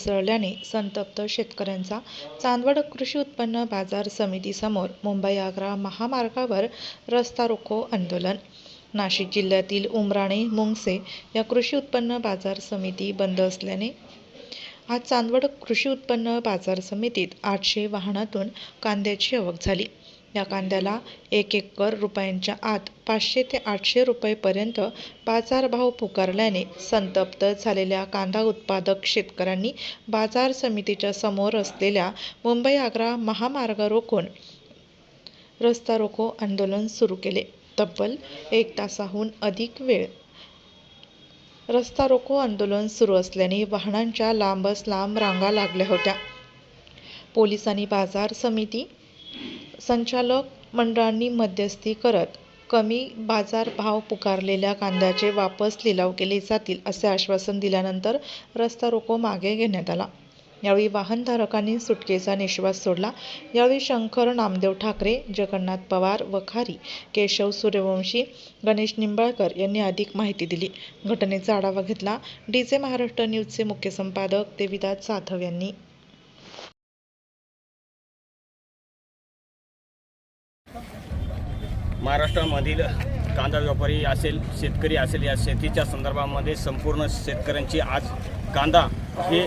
कोसळल्याने संतप्त शेतकऱ्यांचा चांदवड कृषी उत्पन्न बाजार समितीसमोर मुंबई आग्रा महामार्गावर रस्ता रोको आंदोलन. नाशिक जिल्ह्यातील उमराणे मुंगसे या कृषी उत्पन्न बाजार समिती बंद असल्याने आज चांदवड कृषी उत्पन्न बाजार समितीत आठशे वाहनातून कांद्याची आवक झाली. या कांद्याला एक एकर रुपयांच्या आत पाचशे ते आठशे रुपयेपर्यंत बाजारभाव पुकारल्याने संतप्त झालेल्या कांदा उत्पादक शेतकऱ्यांनी बाजार समितीच्या समोर असलेल्या मुंबई आग्रा महामार्ग रोखून रस्ता रोको आंदोलन सुरू केले. तब्बल एक तासाहून अधिक वेळ रस्ता रोको आंदोलन सुरू असल्याने वाहनांच्या लांबच लांब रांगा लागल्या होत्या. पोलिसांनी बाजार समिती संचालक मंडळांनी मध्यस्थी करत कमी बाजारभाव पुकारलेल्या कांद्याचे वापस लिलाव केले जातील असे आश्वासन दिल्यानंतर रस्ता रोको मागे घेण्यात आला. यावेळी वाहनधारकांनी सुटकेचा निश्वास सोडला. यावेळी शंकर नामदेव ठाकरे जगन्नाथ पवार वखारी केशव सूर्यवंशी गणेश निंबाळकर यांनी अधिक माहिती दिली. घटनेचा आढावा घेतला. डीजे महाराष्ट्र न्यूजचे मुख्य संपादक देविदास जाधव यांनी. महाराष्ट्रामधील कांदा व्यापारी असेल शेतकरी असेल या शेतीच्या संदर्भामध्ये संपूर्ण शेतकऱ्यांची आज कांदा हे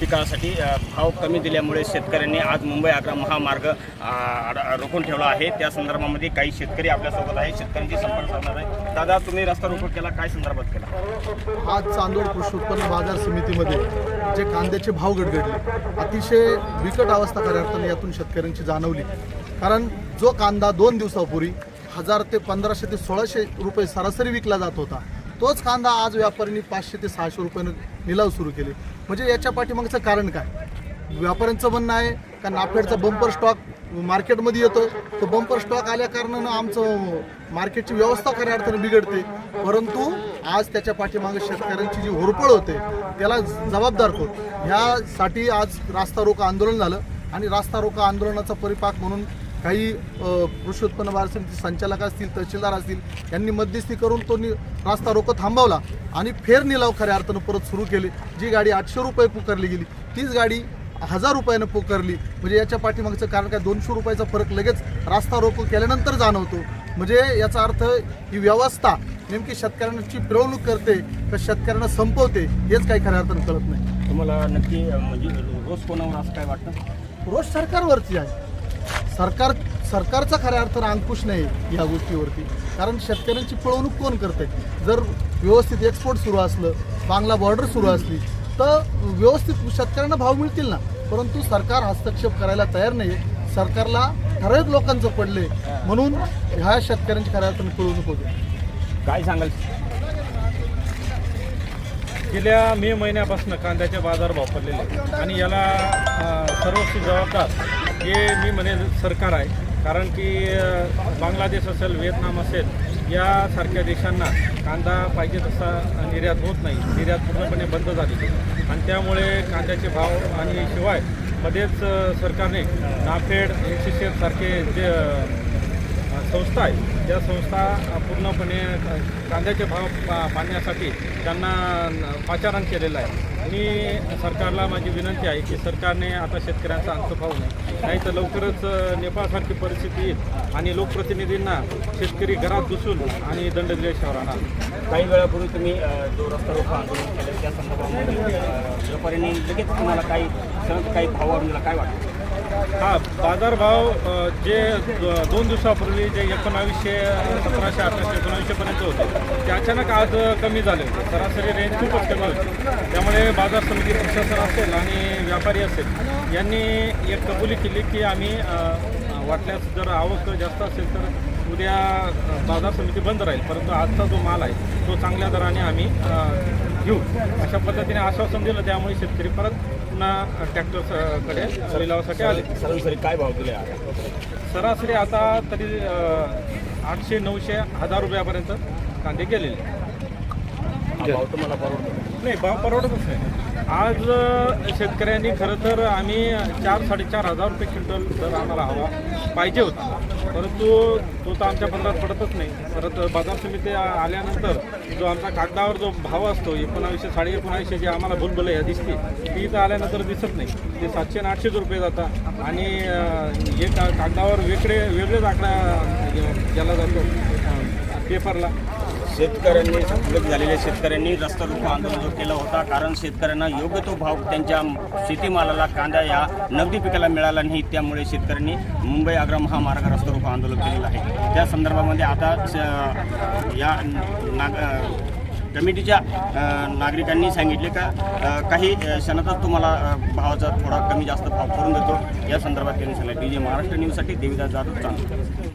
पिकासाठी भाव कमी दिल्यामुळे शेतकऱ्यांनी आज मुंबई आग्रा महामार्ग रोखून ठेवला आहे. त्या संदर्भामध्ये काही शेतकरी आपल्यासोबत आहे शेतकऱ्यांची संपर्क साधणार आहे दादा तुम्ही रस्ता रोको केला काय संदर्भात केला? आज चांदोड कृषी उत्पन्न बाजार समितीमध्ये जे कांद्याचे भाव गडगडले अतिशय बिकट अवस्था खऱ्या अर्थाने यातून शेतकऱ्यांची जाणवली. कारण जो कांदा दोन दिवसापूर्वी हजार ते पंधराशे ते सोळाशे रुपये सरासरी विकला जात होता तोच कांदा आज व्यापाऱ्यांनी पाचशे ते सहाशे रुपयानं निलाव सुरू केले. म्हणजे याच्या पाठीमागचं कारण काय? व्यापाऱ्यांचं म्हणणं आहे का नाफेडचा बंपर स्टॉक मार्केटमध्ये येतो तो बंपर स्टॉक आल्या कारणानं आमचं मार्केटची व्यवस्था खऱ्या अर्थानं बिघडते. परंतु आज त्याच्या पाठीमागे शेतकऱ्यांची जी होरपळ होते त्याला जबाबदार कोण? ह्यासाठी आज रास्ता रोको आंदोलन झालं आणि रास्ता रोको आंदोलनाचा परिपाक म्हणून काही कृषी उत्पन्न बाजार समिती संचालक असतील तहसीलदार असतील यांनी मध्यस्थी करून तो नि रास्ता रोको थांबवला आणि फेर निलाव खऱ्या अर्थानं परत सुरू केले. जी गाडी आठशे रुपये पुकारली गेली तीच गाडी हजार रुपयानं पुकारली. म्हणजे याच्या पाठीमागचं कारण काय? दोनशे रुपयाचा फरक लगेच रास्ता रोको केल्यानंतर जाणवतो. म्हणजे याचा अर्थ ही व्यवस्था नेमकी शेतकऱ्यांची पिळवणूक करते का शेतकऱ्यांना संपवते हेच काही खऱ्या अर्थानं कळत नाही. तुम्हाला नक्की म्हणजे रोज कोणावर असं काय वाटतं? रोज सरकारवरती आहे. सरकार सरकारचा खऱ्या अर्थानं अंकुश नाही ह्या गोष्टीवरती. कारण शेतकऱ्यांची पळवणूक कोण करते? जर व्यवस्थित एक्सपोर्ट सुरू असलं बांगला बॉर्डर सुरू असली तर व्यवस्थित शेतकऱ्यांना भाव मिळतील ना. परंतु सरकार हस्तक्षेप करायला तयार नाही सरकारला ठराविक लोकांचं पडले म्हणून ह्या शेतकऱ्यांची खऱ्या अर्थानं पळवणूक होते. काय सांगाल? गेल्या मे महिन्यापासून कांद्याचे बाजार भाव पडलेले आणि याला सर्वस्वी जबाबदार हे मी म्हणेन सरकार आहे. कारण की बांगलादेश असेल व्हिएतनाम असेल यासारख्या देशांना कांदा पाहिजे तसा निर्यात होत नाही. निर्यात पूर्णपणे बंद झाली. आणि त्यामुळे कांद्याचे भाव आणि शिवाय मध्येच सरकारने नाफेड एन सारखे जे संस्था आहे त्या संस्था पूर्णपणे कांद्याचे भाव पा- त्यांना पाचारण केलेलं आहे. मी सरकारला माझी विनंती आहे की सरकारने आता शेतकऱ्यांचा अंत पाहू नये. नाही तर लवकरच नेपाळसारखी परिस्थिती येईल आणि लोकप्रतिनिधींना शेतकरी घरात घुसून आणि दंड दिल्याशिवाय राहणार काही वेळापूर्वी तुम्ही जो रस्ता रोको आंदोलन केलं त्या संदर्भामध्ये व्यापाऱ्यांनी लगेच तुम्हाला काही काही भाव वाढून काय वाटतं? हा बाजारभाव जे दोन दिवसापूर्वी जे एकोणावीसशे सतराशे अठराशे एकोणावीसशेपर्यंत होते ते अचानक आज कमी झाले होते. सरासरी रेंज खूपच कमी होती. त्यामुळे बाजार समिती प्रशासन असेल आणि व्यापारी असेल यांनी एक कबुली केली की आम्ही वाटल्यास जर आवक जास्त असेल तर उद्या बाजार समिती बंद राहील. परंतु आजचा जो माल आहे तो चांगल्या दराने आम्ही घेऊ. अशा पद्धतीने आश्वासन दिलं त्यामुळे शेतकरी परत पुन्हा ट्रॅक्टरकडे लिलावासाठी आले. सरासरी काय भाव दिले सरासरी आता तरी आठशे नऊशे हजार रुपयापर्यंत कांदे गेलेले. भाव तुम्हाला परवडतो नाही भाव परवडतच नाही. आज शेतकऱ्यांनी खरं तर आम्ही चार साडेचार हजार रुपये क्विंटल दर आम्हाला हवा पाहिजे होता. परंतु तो तर आमच्या पदरात पडतच नाही. परत बाजार समिती आल्यानंतर जो आमचा कागदावर जो भाव असतो एकोणावीसशे साडे एकोणावीसशे जे आम्हाला भूलभुल या दिसते ती इथं आल्यानंतर दिसत नाही. ते सातशे आणि आठशेच रुपये जातात. आणि हे का कागदावर वेगळे वेगळेच आकडा ज्याला जातो पेपरला. शेतकऱ्यांनी संघटित झालेल्या शेतकऱ्यांनी रस्ता रोको आंदोलन जो केला होता कारण शेतकऱ्यांना योग्य तो भाव त्यांच्या शेतीमालाला कांदा या नगदी पिकाला मिळाला नाही त्यामुळे शेतकऱ्यांनी मुंबई आग्रा महामार्ग रस्ता रोको आंदोलन केलेलं आहे. त्या संदर्भामध्ये आता या नाग कमिटीच्या नागरिकांनी सांगितले का काही क्षणातच तुम्हाला भावाचा थोडा कमी जास्त भाव करून देतो. या संदर्भात त्यांनी सांगितलं. डी जे महाराष्ट्र न्यूजसाठी देविदास जाधव चांगला